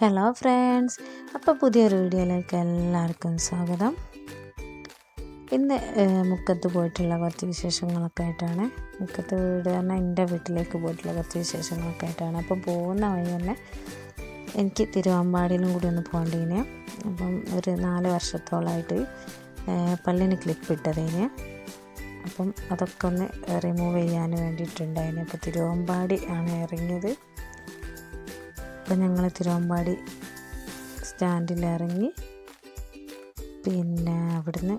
Hello friends അപ്പോൾ പുതിയൊരു വീഡിയോയിലേക്ക് എല്ലാവർക്കും സ്വാഗതം. ഇന്ന് മുക്കത്ത് പോയിട്ടുള്ള കുറച്ച് വിശേഷങ്ങളൊക്കെ ആയിട്ടാണ്. മുക്കത്ത് വീട് പറഞ്ഞാൽ എന്റെ വീട്ടിലേക്ക് പോയിട്ടുള്ള കുറച്ച് വിശേഷങ്ങളൊക്കെ ആയിട്ടാണ്. അപ്പോൾ പോകുന്ന വഴി തന്നെ എനിക്ക് തിരുവമ്പാടിയിലും കൂടി ഒന്ന് പോകേണ്ടതിന് അപ്പം ഒരു നാല് വർഷത്തോളമായിട്ട് പല്ലിന് ക്ലിപ്പ് ഇട്ടതിന്. അപ്പം അതൊക്കെ ഒന്ന് റിമൂവ് ചെയ്യാൻ വേണ്ടിയിട്ടുണ്ടായിരുന്നു അപ്പോൾ തിരുവമ്പാടി ആണ് ഇറങ്ങിയത്. അപ്പം ഞങ്ങൾ തിരുവമ്പാടി സ്റ്റാൻഡിൽ ഇറങ്ങി പിന്നെ അവിടുന്ന്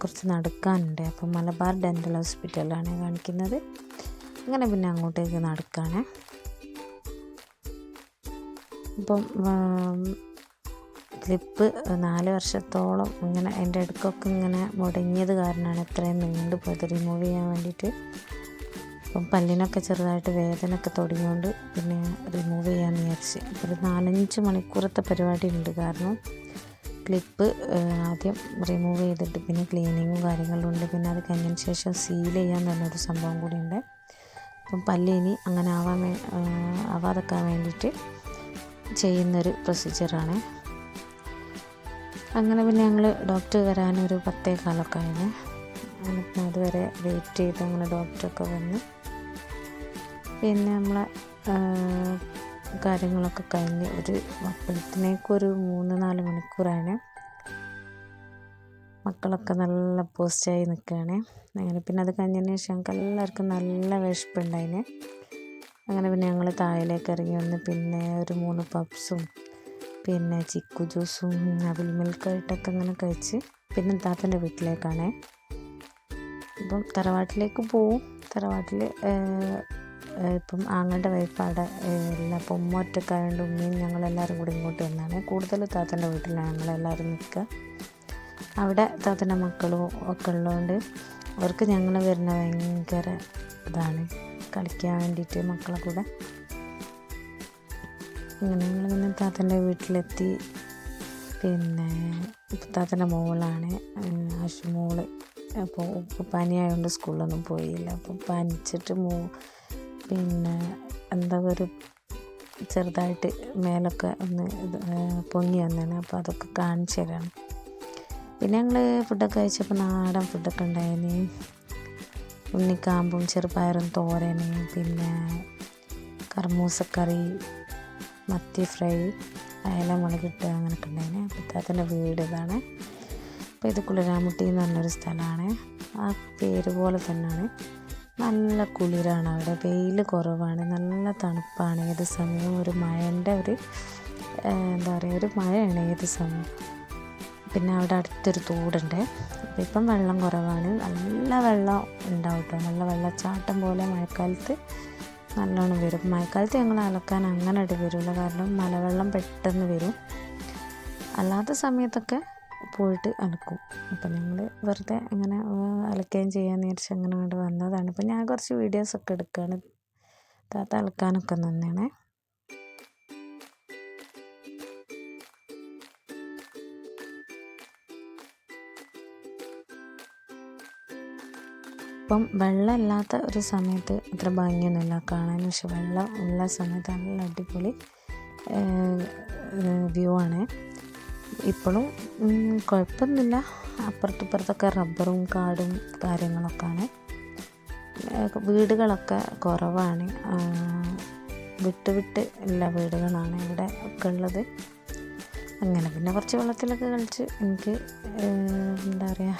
കുറച്ച് നടക്കാനുണ്ട്. അപ്പം മലബാർ ഡെന്റൽ ഹോസ്പിറ്റലാണ് കാണിക്കുന്നത്. അങ്ങനെ പിന്നെ അങ്ങോട്ടേക്ക് നടക്കാണ്. അപ്പം ക്ലിപ്പ് നാല് വർഷത്തോളം ഇങ്ങനെ എന്റെ അടുക്കൊക്കെ ഇങ്ങനെ മുടങ്ങിയത് കാരണമാണ് ഇത്രയും നീണ്ടു പോയത് റിമൂവ് ചെയ്യാൻ വേണ്ടിയിട്ട്. അപ്പം പല്ലിനൊക്കെ ചെറുതായിട്ട് വേദനയൊക്കെ തുടങ്ങിയോണ്ട് പിന്നെ റിമൂവ് ചെയ്യാമെന്ന് വിചാരിച്ച്. ഒരു നാലഞ്ച് മണിക്കൂറത്തെ പരിപാടി ഉണ്ട്. കാരണം ക്ലിപ്പ് ആദ്യം റിമൂവ് ചെയ്തിട്ട് പിന്നെ ക്ലീനിങ്ങും കാര്യങ്ങളും ഉണ്ട്. പിന്നെ അത് കഴിഞ്ഞതിന് ശേഷം സീൽ ചെയ്യാൻ ഒരു സംഭവം കൂടി ഉണ്ട്. അപ്പം പല്ല് ഇനി അങ്ങനെ ആവാൻ ആവാതെക്കാൻ വേണ്ടിയിട്ട് ചെയ്യുന്നൊരു പ്രൊസീജിയറാണ് അങ്ങനെ പിന്നെ ഞങ്ങൾ ഡോക്ടർ വരാനൊരു പത്തേ കാലമൊക്കെ ആയിരുന്നു അതുവരെ വെയിറ്റ് ചെയ്ത് അങ്ങനെ ഡോക്ടറൊക്കെ വന്ന് പിന്നെ നമ്മളെ കാര്യങ്ങളൊക്കെ കഴിഞ്ഞ് ഒരു അപ്പോഴത്തേക്കൊരു മൂന്ന് നാല് മണിക്കൂറാണ്. മക്കളൊക്കെ നല്ല പോസ്റ്റായി നിൽക്കുകയാണ് അങ്ങനെ പിന്നെ അത് കഴിഞ്ഞതിന് ശേഷം ഞങ്ങൾക്ക് എല്ലാവർക്കും നല്ല വിശപ്പുണ്ടായിന്. അങ്ങനെ പിന്നെ ഞങ്ങൾ താഴേക്ക് ഇറങ്ങി വന്ന് പിന്നെ ഒരു മൂന്ന് പപ്സും പിന്നെ ചിക്കു ജ്യൂസും അവിൽ മിൽക്കായിട്ടൊക്കെ അങ്ങനെ കഴിച്ച് പിന്നെ താത്തന്റെ വീട്ടിലേക്കാണേ. ഇപ്പം തറവാട്ടിലേക്ക് പോവും. തറവാട്ടിൽ ഇപ്പം ആങ്ങളുടെ വൈഫാടെ എല്ലാ അപ്പം ഉമ്മ ഉമ്മയും ഞങ്ങളെല്ലാവരും കൂടി ഇങ്ങോട്ട് വന്നാണ്. കൂടുതൽ താത്തന്റെ വീട്ടിലാണ് ഞങ്ങളെല്ലാവരും നിൽക്കുക. അവിടെ താത്തന്റെ മക്കളും ഒക്കെ ഉള്ളതുകൊണ്ട് അവർക്ക് ഞങ്ങൾ വരുന്ന ഭയങ്കര ഇതാണ്. കളിക്കാൻ വേണ്ടിയിട്ട് മക്കളെ കൂടെ. അങ്ങനെ ഞങ്ങൾ പിന്നെ താത്തന്റെ വീട്ടിലെത്തി. പിന്നെ താത്തന്റെ മോളാണ് ആശുമോൾ. അപ്പോൾ ഇപ്പോൾ പനിയായതുകൊണ്ട് സ്കൂളിലൊന്നും പോയില്ല. അപ്പോൾ പനിച്ചിട്ട് മോ പിന്നെ എന്താ ഒരു ചെറുതായിട്ട് മേലൊക്കെ ഒന്ന് പൊങ്ങി വന്നേനെ അപ്പോൾ അതൊക്കെ കാണിച്ചു തരാണ്. പിന്നെ ഞങ്ങൾ ഫുഡൊക്കെ കഴിച്ചപ്പോൾ നാടൻ ഫുഡൊക്കെ ഉണ്ടായിന്. ഉണ്ണിക്കാമ്പും ചെറുപയറും തോരന് പിന്നെ കർമൂസക്കറി മത്തി ഫ്രൈ അയല മുളകിട്ട് അങ്ങനെയൊക്കെ ഉണ്ടായിന്. പിത്താത്തന്റെ വീട് ഇതാണ്. അപ്പോൾ ഇത് കുളിരാമുട്ടി എന്ന് പറഞ്ഞൊരു സ്ഥലമാണ്. ആ പേര് പോലെ തന്നെയാണ്. നല്ല കുളിരാണ് അവിടെ. വെയിൽ കുറവാണ്. നല്ല തണുപ്പാണ് ഏത് സമയവും ഒരു മഴന്റെ ഒരു എന്താ പറയുക ഒരു മഴയാണ് ഏത് സമയം പിന്നെ അവിടെ അടുത്തൊരു തോടുണ്ട്. ഇപ്പം വെള്ളം കുറവാണ്. നല്ല വെള്ളം ഉണ്ടാവും കേട്ടോ. നല്ല വെള്ളച്ചാട്ടം പോലെ മഴക്കാലത്ത് നല്ലോണം വരും. മഴക്കാലത്ത് ഞങ്ങൾ അലക്കാൻ അങ്ങനെ ഇട്ട് വരില്ല. കാരണം മലവെള്ളം പെട്ടെന്ന് വരും. അല്ലാത്ത സമയത്തൊക്കെ പോയിട്ട് അലക്കും അപ്പം ഞങ്ങൾ വെറുതെ അങ്ങനെ അലക്കുകയും ചെയ്യാന്ന് വിചാരിച്ച് അങ്ങനെ അങ്ങോട്ട് വന്നതാണ്. ഇപ്പം ഞാൻ കുറച്ച് വീഡിയോസൊക്കെ എടുക്കുകയാണ് താത്ത അലക്കാനൊക്കെ നിന്നേണേ. ഇപ്പം വെള്ളമില്ലാത്ത ഒരു സമയത്ത് അത്ര ഭംഗിയൊന്നുമില്ല കാണാൻ. പക്ഷെ വെള്ളം ഉള്ള സമയത്ത് നല്ല അടിപൊളി വ്യൂ ആണ്. ഇപ്പോഴും കുഴപ്പമൊന്നുമില്ല. അപ്പുറത്തിപ്പുറത്തൊക്കെ റബ്ബറും കാടും കാര്യങ്ങളൊക്കെയാണ്. വീടുകളൊക്കെ കുറവാണ്. വിട്ട് വിട്ട് ഉള്ള വീടുകളാണ് ഇവിടെ ഒക്കെ ഉള്ളത്. അങ്ങനെ പിന്നെ കുറച്ച് വെള്ളത്തിലൊക്കെ കളിച്ച് എനിക്ക് എന്താ പറയുക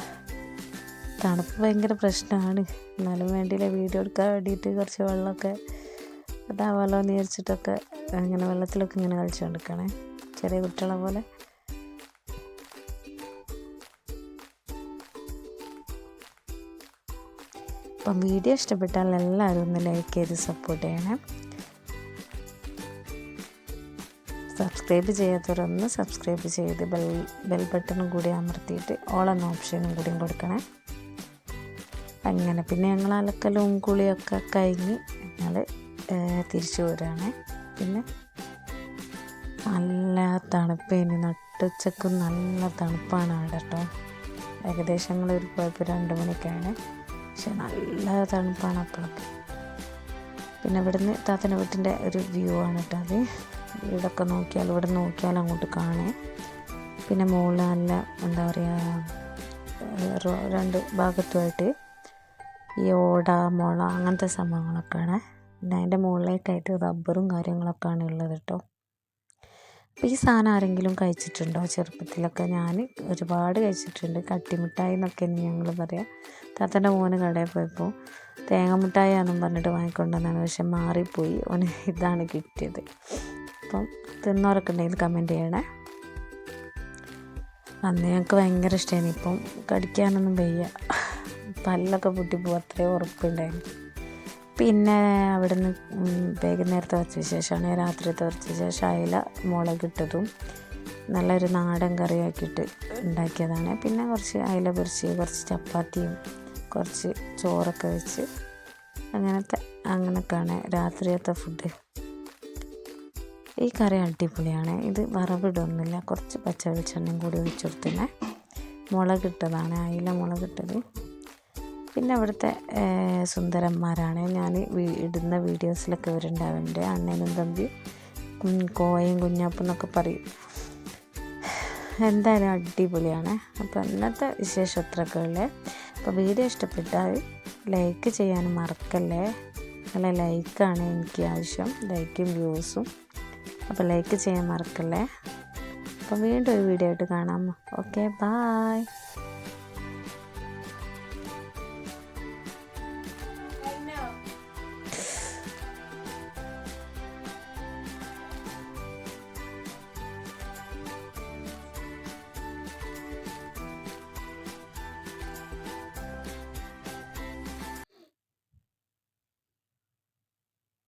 തണുപ്പ് ഭയങ്കര പ്രശ്നമാണ്. എന്നാലും വേണ്ടിയില്ല വീഡിയോ എടുക്കാൻ വേണ്ടിയിട്ട് കുറച്ച് വെള്ളമൊക്കെ ഇതാവാലോ എന്ന് വിചാരിച്ചിട്ടൊക്കെ അങ്ങനെ വെള്ളത്തിലൊക്കെ ഇങ്ങനെ കളിച്ചുകൊണ്ടിരിക്കണേ ചെറിയ കുട്ടികളെ പോലെ. അപ്പം വീഡിയോ ഇഷ്ടപ്പെട്ടാൽ എല്ലാവരും ഒന്ന് ലൈക്ക് ചെയ്ത് സപ്പോർട്ട് ചെയ്യണം. സബ്സ്ക്രൈബ് ചെയ്യാത്തവരൊന്ന് സബ്സ്ക്രൈബ് ചെയ്ത് ബെൽ ബെൽ ബട്ടണും കൂടി അമർത്തിയിട്ട് ഓൾ എന്ന ഓപ്ഷനും കൂടിയും കൊടുക്കണേ. അങ്ങനെ പിന്നെ ഞങ്ങൾ അലക്കലും കുളിയൊക്കെ കഴിഞ്ഞ് ഞങ്ങൾ തിരിച്ചു വരികയാണ് പിന്നെ നല്ല തണുപ്പ് ഇനി നട്ടുച്ചക്കും നല്ല തണുപ്പാണ് അവിടെ കേട്ടോ. ഏകദേശം ഞങ്ങളൊരു പോയപ്പോൾ രണ്ട് മണിക്കാണ്. പക്ഷെ നല്ല തണുപ്പാണ് അപ്പോഴൊക്കെ പിന്നെ ഇവിടുന്ന് താത്തന്റെ വീട്ടിന്റെ ഒരു വ്യൂ ആണ് കേട്ടോ അത്. വീടൊക്കെ നോക്കിയാൽ ഇവിടെ നോക്കിയാൽ അങ്ങോട്ട് കാണേ പിന്നെ മുകളിൽ നല്ല എന്താ പറയുക രണ്ട് ഭാഗത്തുമായിട്ട് ഈ ഓട മുള അങ്ങനത്തെ സംഭവങ്ങളൊക്കെയാണ്. പിന്നെ അതിന്റെ മുകളിലേക്കായിട്ട് റബ്ബറും കാര്യങ്ങളൊക്കെയാണ് ഉള്ളത് കേട്ടോ. ഈ സാധനം ആരെങ്കിലും കഴിച്ചിട്ടുണ്ടോ? ചെറുപ്പത്തിലൊക്കെ ഞാൻ ഒരുപാട് കഴിച്ചിട്ടുണ്ട്. കട്ടിമിഠായി എന്നൊക്കെ ഞങ്ങൾ പറയാം. താത്തന്റെ മോന് കടയിൽ പോയപ്പോൾ തേങ്ങ മിഠായി ആണെന്നും പറഞ്ഞിട്ട് വാങ്ങിക്കൊണ്ടുവന്നാണ്. പക്ഷെ മാറിപ്പോയി. ഓന് ഇതാണ് കിട്ടിയത്. അപ്പം തിന്നവരൊക്കെ ഉണ്ടെങ്കിൽ കമന്റ് ചെയ്യണേ. അന്ന് ഞങ്ങൾക്ക് ഭയങ്കര ഇഷ്ടമായിരുന്നു ഇപ്പം കടിക്കാനൊന്നും വയ്യ. പല്ലൊക്കെ പൊട്ടിപ്പോവും. അത്രയും ഉറപ്പുണ്ടായിരുന്നു. പിന്നെ അവിടുന്ന് വൈകുന്നേരത്തെ വെച്ച ശേഷമാണ് രാത്രിയത്തെ വെച്ച ശേഷം അയില മുളകിട്ടതും നല്ലൊരു നാടൻ കറിയാക്കിയിട്ട് ഉണ്ടാക്കിയതാണ്. പിന്നെ കുറച്ച് അയില പൊരിച്ച് കുറച്ച് ചപ്പാത്തിയും കുറച്ച് ചോറൊക്കെ വെച്ച് അങ്ങനത്തെ അങ്ങനെയൊക്കെയാണ് രാത്രിയത്തെ ഫുഡ് ഈ കറി അടിപൊളിയാണ്. ഇത് വറവിടൊന്നുമില്ല. കുറച്ച് പച്ച വെളിച്ചെണ്ണയും കൂടി ഒഴിച്ചെടുത്തിനെ മുളകിട്ടതാണ് അയില മുളകിട്ടത് പിന്നെ അവിടുത്തെ സുന്ദരന്മാരാണ്. ഞാൻ ഇടുന്ന വീഡിയോസിലൊക്കെ ഇവരുണ്ടാവുന്നുണ്ട് അണ്ണനും തമ്പി കോയയും കുഞ്ഞാപ്പും എന്നൊക്കെ പറയും. എന്തായാലും അടിപൊളിയാണ്. അപ്പോൾ ഇന്നത്തെ വിശേഷം അപ്പോൾ വീഡിയോ ഇഷ്ടപ്പെട്ടാൽ ലൈക്ക് ചെയ്യാൻ മറക്കല്ലേ? നല്ല ലൈക്കാണ് എനിക്ക് ആവശ്യം. ലൈക്കും വ്യൂസും. അപ്പോൾ ലൈക്ക് ചെയ്യാൻ മറക്കല്ലേ? അപ്പോൾ വീണ്ടും ഒരു വീഡിയോ ആയിട്ട് കാണാം. Okay bye.